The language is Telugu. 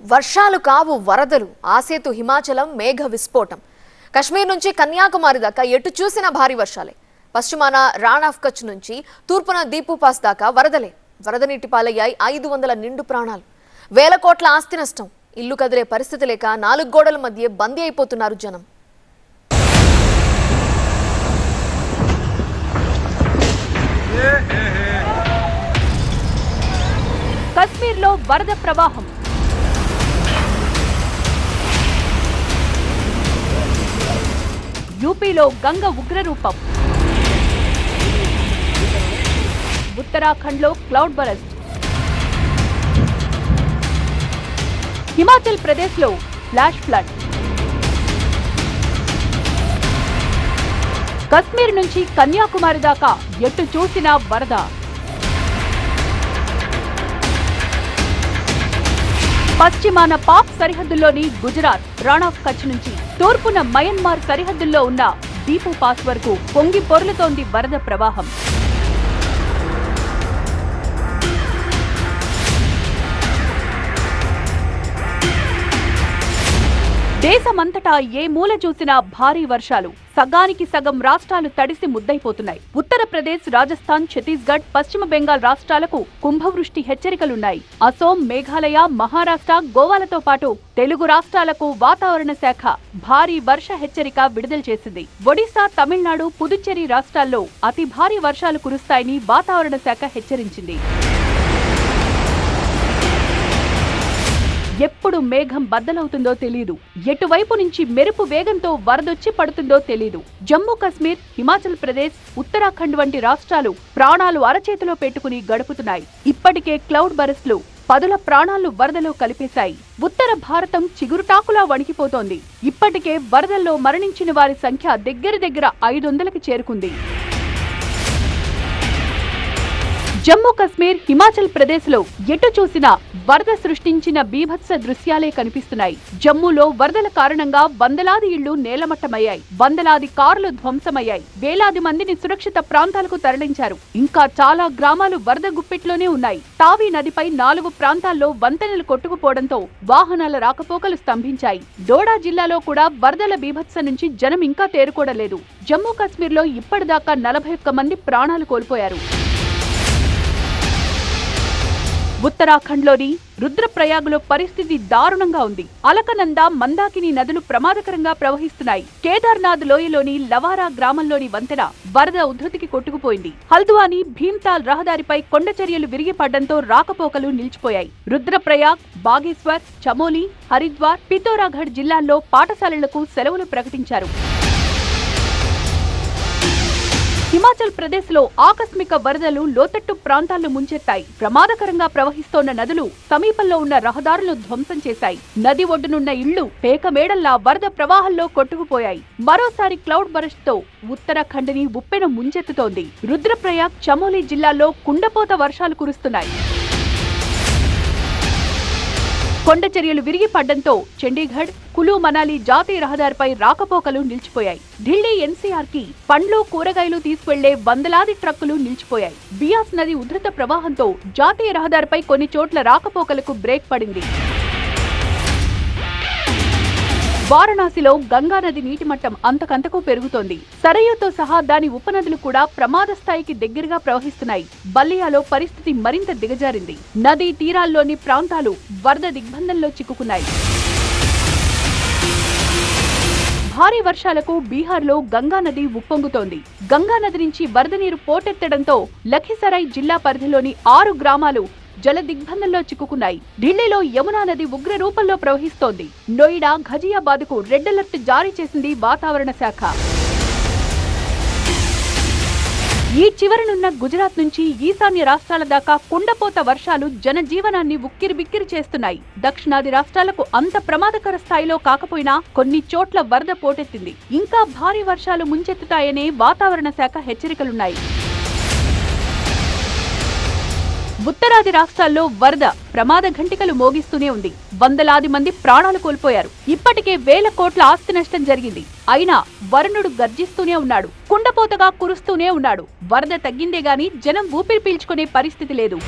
వర్షాలు కావు వరదలు ఆసేతు హిమాచలం మేఘ విస్ఫోటం. కశ్మీర్ నుంచి కన్యాకుమారి దాకా ఎటు చూసిన భారీ వర్షాలే. పశ్చిమాన రాణాఫ్ ఆఫ్ కచ్ నుంచి తూర్పున దీపుపాస్ దాకా వరదలే. వరద నీటి పాలయ్యాయి ఐదు వందల నిండు ప్రాణాలు. వేల కోట్ల ఆస్తి నష్టం. ఇల్లు కదిలే పరిస్థితి లేక నాలుగు గోడల మధ్య బందీ అయిపోతున్నారు జనం. కశ్మీర్లో వరద ప్రవాహం. యూపీలో గంగ ఉగ్రరూపం. ఉత్తరాఖండ్లో క్లౌడ్ బరస్ట్ హిమాచల్ ప్రదేశ్లో ఫ్లాష్ ఫ్లడ్. కశ్మీర్ నుంచి కన్యాకుమారి దాకా ఎటు చూసినా వరద. పశ్చిమాన పాక్ సరిహద్దుల్లోని గుజరాత్ రాణాఫ్ కచ్ నుంచి తూర్పున మయన్మార్ సరిహద్దుల్లో ఉన్న దీపు పాస్ వరకు పొంగి పొర్లుతోంది వరద ప్రవాహం. దేశమంతటా ఏ మూల చూసినా భారీ వర్షాలు. సగానికి సగం రాష్ట్రాలు తడిసి ముద్దైపోతున్నాయి ఉత్తరప్రదేశ్ రాజస్థాన్ ఛత్తీస్గఢ్ పశ్చిమ బెంగాల్ రాష్ట్రాలకు కుంభవృష్టి హెచ్చరికలున్నాయి. అసోం మేఘాలయ మహారాష్ట్ర గోవాలతో పాటు తెలుగు రాష్ట్రాలకు వాతావరణ శాఖ భారీ వర్ష హెచ్చరిక విడుదల చేసింది. ఒడిశా తమిళనాడు పుదుచ్చేరి రాష్ట్రాల్లో అతి భారీ వర్షాలు కురుస్తాయని వాతావరణ శాఖ హెచ్చరించింది. ఎప్పుడు మేఘం బద్దలవుతుందో తెలియదు ఎటువైపు నుంచి మెరుపు వేగంతో వరదొచ్చి పడుతుందో తెలియదు జమ్మూ కాశ్మీర్ హిమాచల్ ప్రదేశ్ ఉత్తరాఖండ్ వంటి రాష్ట్రాలు ప్రాణాలు అరచేతిలో పెట్టుకుని గడుపుతున్నాయి. ఇప్పటికే క్లౌడ్ బరస్లు పదుల ప్రాణాలు వరదలో కలిపేశాయి. ఉత్తర భారతం చిగురుటాకులా వణికిపోతోంది. ఇప్పటికే వరదల్లో మరణించిన వారి సంఖ్య దగ్గర దగ్గర ఐదు వందలకి చేరుకుంది. జమ్మూ కశ్మీర్ హిమాచల్ ప్రదేశ్లో ఎటు చూసినా వరద సృష్టించిన బీభత్స దృశ్యాలే కనిపిస్తున్నాయి. జమ్మూలో వరదల కారణంగా వందలాది ఇళ్ళు నేలమట్టమయ్యాయి. వందలాది కార్లు ధ్వంసమయ్యాయి. వేలాది మందిని సురక్షిత ప్రాంతాలకు తరలించారు. ఇంకా చాలా గ్రామాలు వరద గుప్పెట్లోనే ఉన్నాయి. తావి నదిపై నాలుగు ప్రాంతాల్లో వంతెనలు కొట్టుకుపోవడంతో వాహనాల రాకపోకలు స్తంభించాయి. డోడా జిల్లాలో కూడా వరదల బీభత్స నుంచి జనం ఇంకా తేరుకోవడలేదు జమ్మూ కశ్మీర్లో ఇప్పటిదాకా నలభై ఒక్క మంది ప్రాణాలు కోల్పోయారు. ఉత్తరాఖండ్లోని రుద్రప్రయాగ్లో పరిస్థితి దారుణంగా ఉంది. అలకనంద మందాకిని నదులు ప్రమాదకరంగా ప్రవహిస్తున్నాయి. కేదార్నాథ్ లోయలోని లవారా గ్రామంలోని వంతెన వరద ఉధృతికి కొట్టుకుపోయింది. హల్ద్వాని భీమ్తాల్ రహదారిపై కొండ చర్యలు విరిగిపడ్డంతో రాకపోకలు నిలిచిపోయాయి. రుద్రప్రయాగ్ బాగేశ్వర్ చమోలి హరిద్వార్ పితోరాఘడ్ జిల్లాల్లో పాఠశాలలకు సెలవులు ప్రకటించారు. హిమాచల్ ప్రదేశ్లో ఆకస్మిక వరదలు లోతట్టు ప్రాంతాలను ముంచెత్తాయి. ప్రమాదకరంగా ప్రవహిస్తోన్న నదులు సమీపంలో ఉన్న రహదారులు ధ్వంసం చేశాయి. నది ఒడ్డునున్న ఇళ్ళు పేకమేడల్లా వరద ప్రవాహంలో కొట్టుకుపోయాయి. మరోసారి క్లౌడ్ బరస్ట్తో ఉత్తరాఖండ్ని ఉప్పెన ముంచెత్తుతోంది. రుద్రప్రయాగ్ చమోలి జిల్లాల్లో కుండపోత వర్షాలు కురుస్తున్నాయి. కొండ చర్యలు విరిగి పడ్డంతో చండీగఢ్ కులు మనాలి జాతీయ రహదారిపై రాకపోకలు నిలిచిపోయాయి. ఢిల్లీ ఎన్సీఆర్కి పండ్లు కూరగాయలు తీసుకెళ్ళే వందలాది ట్రక్కులు నిలిచిపోయాయి. బియాస్ నది ఉధృత ప్రవాహంతో జాతీయ రహదారిపై కొన్ని చోట్ల రాకపోకలకు బ్రేక్ పడింది. వారణాసిలో గంగా నది నీటి మట్టం అంతకంతకు పెరుగుతోంది. సరయ్యతో సహా దాని ఉపనదులు కూడా ప్రమాద స్థాయికి దగ్గరగా ప్రవహిస్తున్నాయి. బల్లియాలో పరిస్థితి మరింత దిగజారింది. నదీ తీరాల్లోని ప్రాంతాలు వరద దిగ్బంధంలో చిక్కుకున్నాయి. భారీ వర్షాలకు బీహార్లో గంగా నది ఉప్పొంగుతోంది. గంగా నది నుంచి వరద నీరు పోటెత్తడంతో లఖీసరాయ్ జిల్లా పరిధిలోని ఆరు గ్రామాలు జల దిగ్బంధంలో చిక్కుకున్నాయి. ఢిల్లీలో యమునా నది ఉగ్ర రూపంలో ప్రవహిస్తోంది. నోయిడా ఘజియాబాద్కు రెడ్ అలర్ట్ జారీ చేసింది వాతావరణ శాఖ. ఈ చివరనున్న గుజరాత్ నుంచి ఈశాన్య రాష్ట్రాల దాకా కుండపోత వర్షాలు జనజీవనాన్ని ఉక్కిరిబిక్కిరి చేస్తున్నాయి. దక్షిణాది రాష్ట్రాలకు అంత ప్రమాదకర స్థాయిలో కాకపోయినా కొన్ని చోట్ల వరద పోటెత్తింది. ఇంకా భారీ వర్షాలు ముంచెత్తుతాయనే వాతావరణ శాఖ హెచ్చరికలున్నాయి. ఉత్తరాది రాష్ట్రాల్లో వరద ప్రమాద ఘంటికలు మోగిస్తూనే ఉంది. వందలాది మంది ప్రాణాలు కోల్పోయారు. ఇప్పటికే వేల కోట్ల ఆస్తి నష్టం జరిగింది. అయినా వరుణుడు గర్జిస్తూనే ఉన్నాడు. కుండపోతగా కురుస్తూనే ఉన్నాడు. వరద తగ్గిందే గాని జనం ఊపిరి పీల్చుకునే పరిస్థితి లేదు.